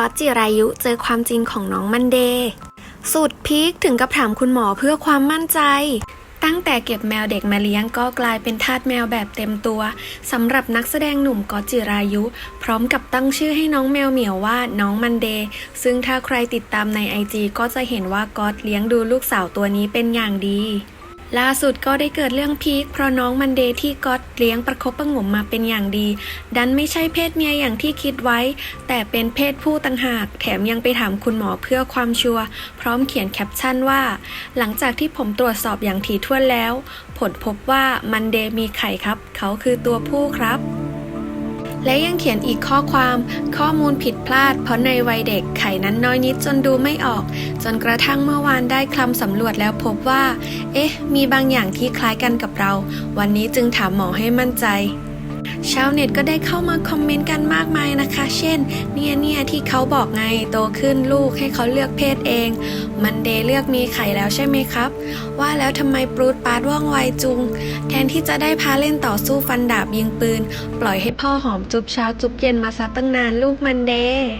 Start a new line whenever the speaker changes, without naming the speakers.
ก๊อตจิรายุเจอความจริงของน้องมันเดย์สุดพีคถึงกับถามคุณหมอเพื่อความมั่นใจ ตั้งแต่เก็บแมวเด็กมาเลี้ยงก็กลายเป็นทาสแมวแบบเต็มตัวสำหรับนักแสดงหนุ่มก๊อตจิรายุ พร้อมกับตั้งชื่อให้น้องแมวเหมียวว่าน้องมันเดย์ซึ่งถ้าใครติดตามในไอจีก็จะเห็นว่าก๊อตเลี้ยงดูลูกสาวตัวนี้เป็นอย่างดี ล่าสุดก็ได้เกิดเรื่องพีคเพราะน้องมันเดย์ที่ก๊อตเลี้ยงประคบประงมมาเป็นอย่างดี ดันไม่ใช่เพศเมียอย่างที่คิดไว้ แต่เป็นเพศผู้ต่างหาก แถมยังไปถามคุณหมอเพื่อความชัวร์พร้อมเขียนแคปชั่นว่า หลังจากที่ผมตรวจสอบอย่างถี่ถ้วนแล้ว ผลพบว่ามันเดย์มีไข่ครับ เขาคือตัวผู้ครับ และยังเขียนอีกข้อความ ข้อมูลผิดพลาด เพราะในวัยเด็กไข่นั้นน้อยนิดจนดูไม่ออก จนกระทั่งเมื่อวานได้คลำสำรวจแล้วพบว่า เอ๊ะ มีบางอย่างที่คล้ายกันกับเรา วันนี้จึงถามหมอให้มั่นใจ ชาวเน็ตก็ได้เข้ามาคอมเมนต์กันมากมายนะคะ เช่น เนี่ยเนี่ยที่เขาบอกไงโตขึ้นลูกให้เขาเลือกเพศเอง มันเดย์เลือกมีไข่แล้วใช่ไหมครับ ว่าแล้วทำไมปรูดปาดว่องไวจุง แทนที่จะได้พาเล่นต่อสู้ฟันดาบยิงปืน ปล่อยให้พ่อหอมจุบเช้าจุบเย็นมาซะตั้งนานลูกมันเดย์